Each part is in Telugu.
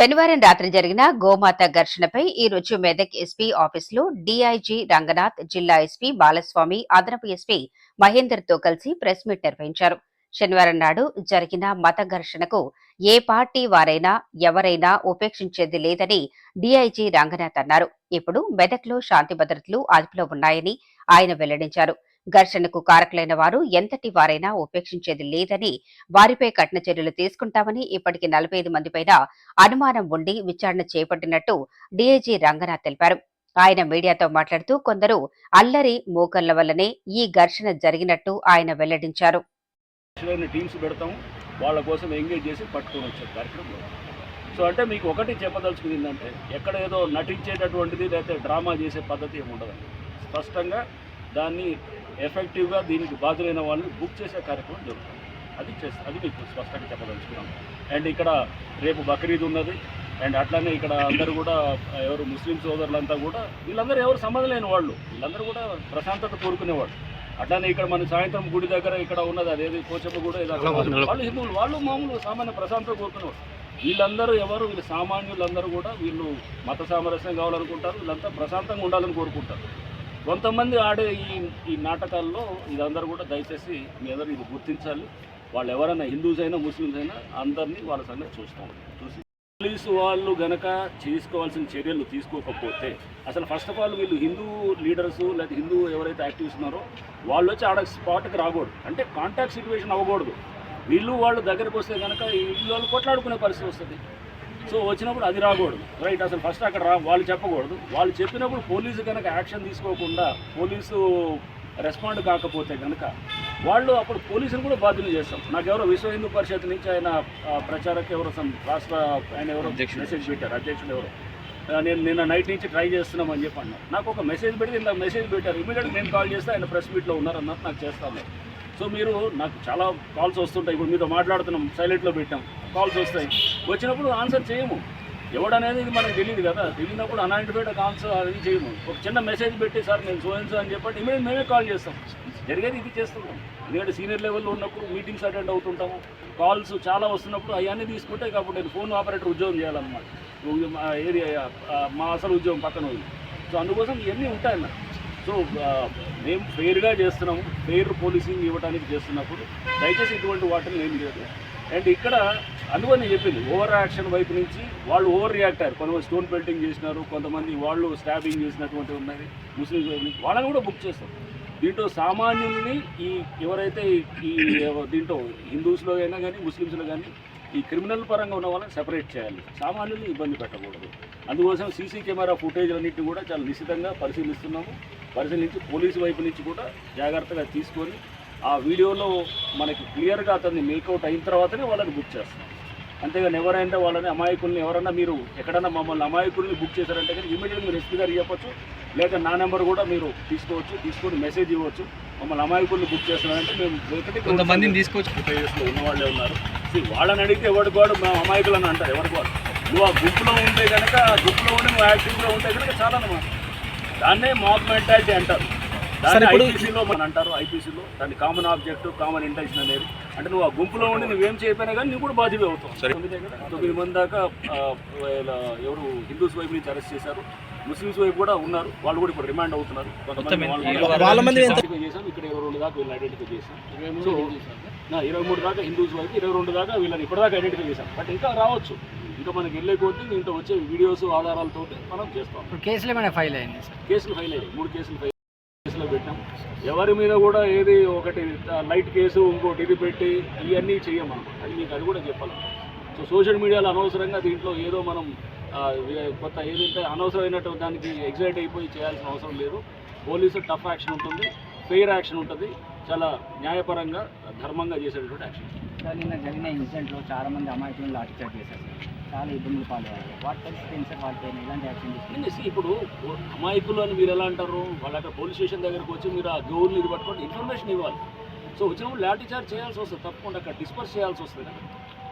శనివారం రాత్రి జరిగిన గోమాత ఘర్షణపై ఈ రోజు మెదక్ ఎస్పీ ఆఫీసులో డీఐజీ రంగనాథ్ జిల్లా ఎస్పీ బాలస్వామి అదనపు ఎస్పీ మహేందర్తో కలిసి ప్రెస్ మీట్ నిర్వహించారు. శనివారం నాడు జరిగిన మత ఘర్షణకు ఏ పార్టీ వారైనా ఎవరైనా ఉపేక్షించేది లేదని డీఐజీ రంగనాథ్ అన్నారు. ఇప్పుడు మెదక్లో శాంతి భద్రతలు అదుపులో ఉన్నాయని ఆయన వెల్లడించారు. ఘర్షణకు కారకులైన వారు ఎంతటి వారైనా ఉపేక్షించేది లేదని వారిపై కఠిన చర్యలు తీసుకుంటామని ఇప్పటికి నలభై ఐదు మందిపైన అనుమానం ఉండి విచారణ చేపట్టినట్టు డీఐజీ రంగనాథ్ తెలిపారు. ఆయన మీడియాతో మాట్లాడుతూ కొందరు అల్లరి మోకళ్ళ వల్లనే ఈ ఘర్షణ జరిగినట్టు ఆయన వెల్లడించారు. వాళ్ళ కోసం ఎంగేజ్ చేసి పట్టుకొని వచ్చారు కార్యక్రమం సో అంటే మీకు ఒకటి చెప్పదలుచుకుంది ఏంటంటే ఎక్కడ ఏదో నటించేటటువంటిది లేకపోతే డ్రామా చేసే పద్ధతి ఏమి ఉండదండి. స్పష్టంగా దాన్ని ఎఫెక్టివ్గా దీనికి బాధ్యులైన వాళ్ళని బుక్ చేసే కార్యక్రమం జరుగుతుంది. అది చేస్తా అది మీకు స్పష్టంగా చెప్పదలుచుకున్నాం. అండ్ ఇక్కడ రేపు బక్రీద్ ఉన్నది. అండ్ అట్లానే ఇక్కడ అందరూ కూడా ఎవరు ముస్లిం సోదరులంతా కూడా వీళ్ళందరూ ఎవరు సంబంధం లేని వాళ్ళు. వీళ్ళందరూ కూడా ప్రశాంతత కోరుకునేవాళ్ళు. అట్లానే ఇక్కడ మన సాయంత్రం గుడి దగ్గర ఇక్కడ ఉన్నది అదేది పోచమ్మ కూడా ఏదో అక్కడ వాళ్ళు హిందువులు వాళ్ళు మామూలు సామాన్య ప్రశాంతత కోరుకునేవాళ్ళు. వీళ్ళందరూ ఎవరు వీళ్ళు సామాన్యులందరూ కూడా వీళ్ళు మత సామరస్యం కావాలనుకుంటారు వీళ్ళంతా ప్రశాంతంగా ఉండాలని కోరుకుంటారు. కొంతమంది ఆడే ఈ ఈ నాటకాల్లో ఇదందరూ కూడా దయచేసి మీ అందరూ ఇది గుర్తించాలి. వాళ్ళు ఎవరైనా హిందూస్ అయినా ముస్లిమ్స్ అయినా అందరినీ వాళ్ళ సంగతి చూస్తాం చూసి పోలీసు వాళ్ళు గనక చేసుకోవాల్సిన చర్యలు తీసుకోకపోతే అసలు ఫస్ట్ ఆఫ్ ఆల్ వీళ్ళు హిందూ లీడర్స్ లేదా హిందూ ఎవరైతే యాక్టివ్స్ ఉన్నారో వాళ్ళు వచ్చి ఆడ స్పాట్కి రాకూడదు. అంటే కాంటాక్ట్ సిచ్యువేషన్ అవ్వకూడదు. వీళ్ళు వాళ్ళు దగ్గరకు వస్తే కనుక వీళ్ళు వాళ్ళు కొట్లాడుకునే పరిస్థితి వస్తుంది. సో వచ్చినప్పుడు అది రాకూడదు. రైట్ అసలు ఫస్ట్ అక్కడ రా వాళ్ళు చెప్పకూడదు. వాళ్ళు చెప్పినప్పుడు పోలీసు కనుక యాక్షన్ తీసుకోకుండా పోలీసు రెస్పాండ్ కాకపోతే కనుక వాళ్ళు అప్పుడు పోలీసులు కూడా బాధ్యులు చేస్తాం నాకు ఎవరో విశ్వ హిందూ పరిషత్ నుంచి ఆయన ప్రచారక ఎవరో రాష్ట్ర ఆయన ఎవరో మెసేజ్ పెట్టారు. అధ్యక్షుడు ఎవరో. నేను నిన్న నైట్ నుంచి ట్రై చేస్తున్నామని చెప్పి అన్నారు. నాకు ఒక మెసేజ్ పెడితే ఇంత మెసేజ్ పెట్టారు. ఇమీడియట్గా నేను కాల్ చేస్తే ఆయన ప్రెస్ మీట్లో ఉన్నారన్నారు నాకు చేస్తాను. సో మీరు నాకు చాలా కాల్స్ వస్తుంటాయి. ఇప్పుడు మీతో మాట్లాడుతున్నాం సైలెంట్లో పెట్టాం. కాల్స్ వస్తాయి. వచ్చినప్పుడు ఆన్సర్ చేయము. ఎవడనేది ఇది మనకు తెలియదు కదా. తెలియనప్పుడు అనాయింటిఫైడ్ ఆన్సర్ అది చేయము. ఒక చిన్న మెసేజ్ పెట్టి సార్ నేను సోయన్స్ అని చెప్పండి ఇమీడియట్ మేమే కాల్ చేస్తాం. జరిగేది ఇది చేస్తుంటాం. ఎందుకంటే సీనియర్ లెవెల్లో ఉన్నప్పుడు మీటింగ్స్ అటెండ్ అవుతుంటాము. కాల్స్ చాలా వస్తున్నప్పుడు అవన్నీ తీసుకుంటే కాబట్టి నేను ఫోన్ ఆపరేటర్ ఉద్యోగం చేయాలన్నమాట. ఏరియా మా అసలు ఉద్యోగం పక్కన ఉంది. సో అందుకోసం ఇవన్నీ ఉంటాయన్న సో మేము ఫెయిర్గా చేస్తున్నాము. ఫెయిర్ పోలీసింగ్ ఇవ్వడానికి చేస్తున్నప్పుడు దయచేసి ఇటువంటి వాటిని ఏం లేదు అండ్ ఇక్కడ అందుకని చెప్పింది. ఓవర్ యాక్షన్ వైపు నుంచి వాళ్ళు ఓవర్ రియాక్ట్ అయ్యారు. కొంతమంది స్టోన్ పెయింటింగ్ చేసినారు కొంతమంది వాళ్ళు స్టాబింగ్ చేసినటువంటి ఉన్నది ముస్లిమ్స్ వైపు నుంచి. వాళ్ళని కూడా బుక్ చేస్తారు. దీంట్లో సామాన్యుల్ని ఈ ఎవరైతే ఈ దీంట్లో హిందూస్లో అయినా కానీ ముస్లిమ్స్లో కానీ ఈ క్రిమినల్ పరంగా ఉన్న వాళ్ళని సెపరేట్ చేయాలి. సామాన్యుల్ని ఇబ్బంది పెట్టకూడదు. అందుకోసం సీసీ కెమెరా ఫుటేజ్లన్నింటినీ కూడా చాలా నిశ్చితంగా పరిశీలిస్తున్నాము. పరిశీలించి పోలీసు వైపు నుంచి కూడా జాగ్రత్తగా తీసుకొని ఆ వీడియోలో మనకి క్లియర్గా అతన్ని మేకౌట్ అయిన తర్వాతనే వాళ్ళని బుక్ చేస్తాం. అంతేగాని ఎవరైనా వాళ్ళని అమాయకుల్ని ఎవరన్నా మీరు ఎక్కడన్నా మమ్మల్ని అమాయకుల్ని బుక్ చేశారంటే కానీ ఇమీడియట్గా మీరు ఎస్పీ గారికి చెప్పొచ్చు లేక నా నెంబర్ కూడా మీరు తీసుకోవచ్చు తీసుకొని మెసేజ్ ఇవ్వచ్చు. మమ్మల్ని అమాయకుల్ని బుక్ చేస్తున్నారంటే మేము ఒకటి కొంతమందిని తీసుకొచ్చి ఫుటేజెస్లో ఉన్న వాళ్ళే ఉన్నారు. వాళ్ళని అడిగితే ఎవరికి వాడు? మేము అమాయకులు అని అంటారు ఎవరికి వాడు? నువ్వు ఆ గుంపులో ఉంటే కనుక ఆ గుంపులో ఉండి నువ్వు యాక్టివ్లో ఉంటే కనుక చాలా అన్నమాట దాన్నే మాక్ మెంటాలిటీ అంటారు. దాన్ని ఐపీసీలో మనం అంటారు ఐపీసీలో దాన్ని కామన్ ఆబ్జెక్ట్ కామన్ ఇంటెన్షన్ అనేది. అంటే నువ్వు ఆ గుంపులో ఉండి నువ్వేం చేయకపోయినా కానీ నువ్వు కూడా బాధ్యత అవుతావు. సరే. తొమ్మిదే కదా? తొమ్మిది మంది దాకా ఎవరు హిందూస్ వైపు నుంచి అరెస్ట్ చేశారు ముస్లిమ్స్ వైపు కూడా ఉన్నారు వాళ్ళు కూడా ఇప్పుడు రిమాండ్ అవుతున్నారు. కొంతమంది చేశాం ఇక్కడ ఇరవై రెండు దాకా వీళ్ళని ఐడెంటిఫై చేశాం సో ఇరవై మూడు దాకా హిందూస్ వైపు ఇరవై రెండు దాకా వీళ్ళని ఇప్పటిదాకా ఐడెంటిఫై చేశాం బట్ ఇంకా రావచ్చు. ఇంకా మనకి వెళ్ళే కొద్దీ దీంట్లో వచ్చే వీడియోస్ ఆధారాలతో మనం చేస్తాం. కేసులు ఫైల్ సార్? కేసులు ఫైల్ అయ్యాయి. మూడు కేసులు ఫైల్ ఎవరి మీద కూడా ఏది ఒకటి లైట్ కేసు ఇంకోటి ఇది పెట్టి ఇవన్నీ చెయ్యం అది మీకు అది కూడా చెప్పాలి. సో సోషల్ మీడియాలో అనవసరంగా దీంట్లో ఏదో మనం కొత్త ఏదంటే అనవసరమైనట్టు దానికి ఎగ్జైట్ అయిపోయి చేయాల్సిన అవసరం లేదు. పోలీసు టఫ్ యాక్షన్ ఉంటుంది ఫెయిర్ యాక్షన్ ఉంటుంది చాలా న్యాయపరంగా ధర్మంగా చేసేటటువంటి యాక్షన్. సార్ నిన్న జరిగిన ఇన్సిడెంట్లో చాలామంది అమాయకులను లాఠీచార్జ్ చేశారు చాలా ఇబ్బందులు పాలయ్యారు. వాటి పరిస్థితి సార్? వాళ్ళపైన ఎలాంటి యాక్షన్ తీసుకుంటారు ఇప్పుడు అమాయకులు అని మీరు ఎలా అంటారు? వాళ్ళ అక్కడ పోలీస్ స్టేషన్ దగ్గరకు వచ్చి మీరు ఆ గోల్ని ఇది పట్టుకొని ఇన్ఫర్మేషన్ ఇవ్వాలి. సో వచ్చినప్పుడు లాఠీ చార్జ్ చేయాల్సి వస్తుంది తప్పకుండా అక్కడ డిస్పర్స్ చేయాల్సి వస్తుంది కదా.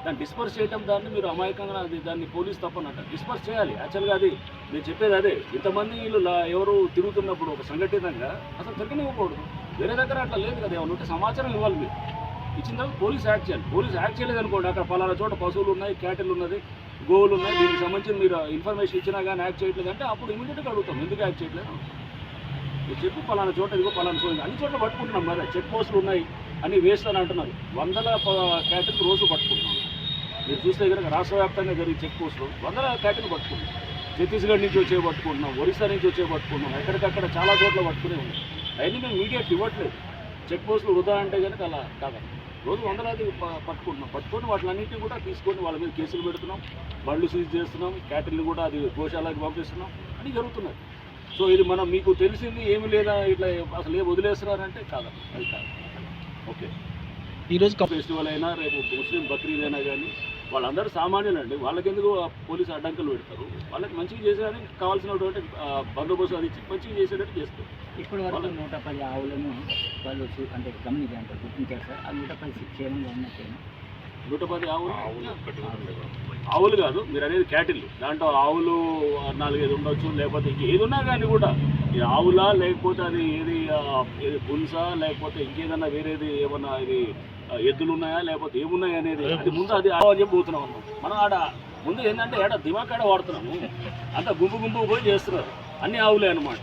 దాన్ని డిస్పర్స్ చేయడం దాన్ని మీరు అమాయకంగా అది దాన్ని పోలీస్ తప్పనట డిస్పర్స్ చేయాలి. యాక్చువల్గా అది నేను చెప్పేది అదే. ఇంతమంది వీళ్ళు ఎవరు తిరుగుతున్నప్పుడు ఒక సంఘటితంగా అసలు తగ్గనివ్వకూడదు వేరే దగ్గర అట్లా లేదు కదా ఏమన్నా ఉంటే సమాచారం ఇవ్వాలి మీరు. ఇచ్చిన తర్వాత పోలీస్ యాక్ట్ చేయాలి. పోలీస్ యాక్ట్ చేయలేదు అనుకోండి అక్కడ పలానా చోట పశువులు ఉన్నాయి క్యాటిల్ ఉన్నది గోల్ ఉన్నాయి. దీనికి సంబంధించి మీరు ఇన్ఫర్మేషన్ ఇచ్చినా కానీ యాక్ట్ చేయట్లేదు అంటే అప్పుడు ఇమీడియట్గా అడుగుతాం. ఎందుకు యాక్ట్ చేయట్లేదు? మీరు చెప్పు పలానా చోట ఇదిగో పలానా చోట. అన్ని చోట్ల పట్టుకుంటున్నాం మరి. చెక్ పోస్టులు ఉన్నాయి. అన్ని వేస్ట్ అని అంటున్నారు. వందల క్యాటరీలు రోజు పట్టుకుంటున్నాం. మీరు చూస్తే కనుక రాష్ట్ర వ్యాప్తంగా జరిగే చెక్ పోస్టులు వందల క్యాటరీలు పట్టుకుంటున్నాం. ఛత్తీస్గఢ్ నుంచి వచ్చే పట్టుకుంటున్నాం. ఒరిస్సా నుంచి వచ్చే పట్టుకుంటున్నాం. ఎక్కడికక్కడ చాలా చోట్ల పట్టుకునే ఉన్నాయి అవన్నీ మేము మీడియాకి ఇవ్వట్లేదు. చెక్ పోస్టులు వృధా అంటే కనుక అలా కాదండి. రోజు వందలాది పట్టుకుంటున్నాం. పట్టుకొని వాటిలన్నింటినీ కూడా తీసుకొని వాళ్ళ మీద కేసులు పెడుతున్నాం. బళ్ళు సీజ్ చేస్తున్నాం. క్యాటరీలు కూడా అది గోశాలకు పంపిస్తున్నాం. అన్నీ జరుగుతున్నాయి. సో ఇది మనం మీకు తెలిసింది ఏమి లేదా ఇట్లా అసలు ఏ వదిలేస్తున్నారంటే కాదు. అది కాదు. ఓకే. ఈరోజు ఫెస్టివల్ అయినా రేపు ముస్లిం బక్రీద్ అయినా కానీ వాళ్ళందరూ సామాన్యులండి. వాళ్ళకి ఎందుకు ఆ పోలీసు అడ్డంకులు పెడతారు? వాళ్ళకి మంచిగా చేసేదానికి కావాల్సినటువంటి బందోబస్తు అది ఇచ్చి మంచిగా చేసేటట్టు చేస్తారు. ఇప్పటి వరకు నూట పది ఆవులను వాళ్ళు చూ- అంటే గమనించారు గుర్తించారు సార్. ఆ నూట పది క్షేమంగా ఉన్నట్టేనా నూట పది ఆవులు? ఆవులు కాదు మీరు అనేది క్యాటిల్. దాంట్లో ఆవులు నాలుగైదు ఉండొచ్చు లేకపోతే ఇంక ఏది ఉన్నా కానీ కూడా. ఇది ఆవులా లేకపోతే అది ఏది ఏది పులుసా లేకపోతే ఇంకేదన్నా వేరేది ఏమన్నా ఇది ఎద్దులు ఉన్నాయా లేకపోతే ఏమున్నాయి అనేది. అది ముందు అది ఆవు అని చెప్పి పోతున్నాం అన్నమాట. మనం ఆడ ముందు ఏంటంటే ఏడ దిమాకాడ వాడుతున్నాము. అంత గుంపు గుంపు పోయి చేస్తున్నారు. అన్ని ఆవులే అనమాట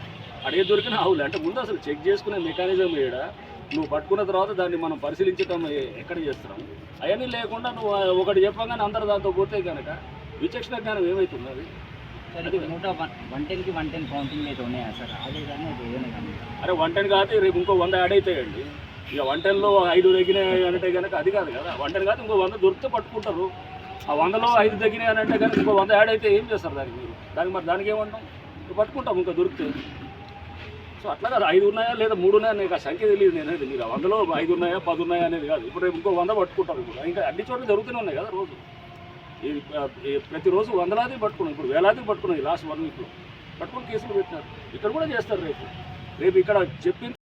ఏది దొరికిన ఆవులే. అంటే ముందు అసలు చెక్ చేసుకునే మెకానిజం ఏడ? నువ్వు పట్టుకున్న తర్వాత దాన్ని మనం పరిశీలించడం ఎక్కడ చేస్తున్నాం? అవన్నీ లేకుండా నువ్వు ఒకటి చెప్పగానే అందరు దాంతో పోతే కనుక విచక్షణ జ్ఞానం ఏమవుతుంది అది? నూట వన్ వన్ టెన్కి వన్ టెన్ కౌంటింగ్ అయితే ఉన్నాయా సార్? అదే కానీ అది ఏదైనా కానీ. అరే వంటని కాదు రేపు ఇంకో వంద యాడ్ అవుతాయండి. ఇక వంటల్లో ఐదు తగ్గినాయి అంటే కనుక అది కాదు కదా. వంటని కాదు ఇంకో వంద దొరికితే పట్టుకుంటారు. ఆ వందలో ఐదు తగ్గినాయి అని అంటే కనుక ఇంకో వంద యాడ్ అయితే ఏం చేస్తారు దానికి మీరు? దానికి మరి దానికి ఏమంటాం? పట్టుకుంటాం ఇంకా దొరికితే. సో అట్లా కాదు ఐదు ఉన్నాయా లేదా మూడు ఉన్నాయా నీకు ఆ సంఖ్య తెలియదు నేను అనేది మీరు వందలో ఐదు ఉన్నాయా పది ఉన్నాయా అనేది కాదు. ఇప్పుడు రేపు ఇంకో వంద పట్టుకుంటారు ఇప్పుడు. ఇంకా అన్ని చోట్ల జరుగుతూనే ఉన్నాయి కదా రోజు. ఈ ప్రతిరోజు వందలాది పట్టుకున్నాం. ఇప్పుడు వేలాది పట్టుకున్నాయి లాస్ట్ వన్ వీక్లో పట్టుకుని కేసులు పెట్టినారు. ఇక్కడ కూడా చేస్తారు రేపు. రేపు ఇక్కడ చెప్పిన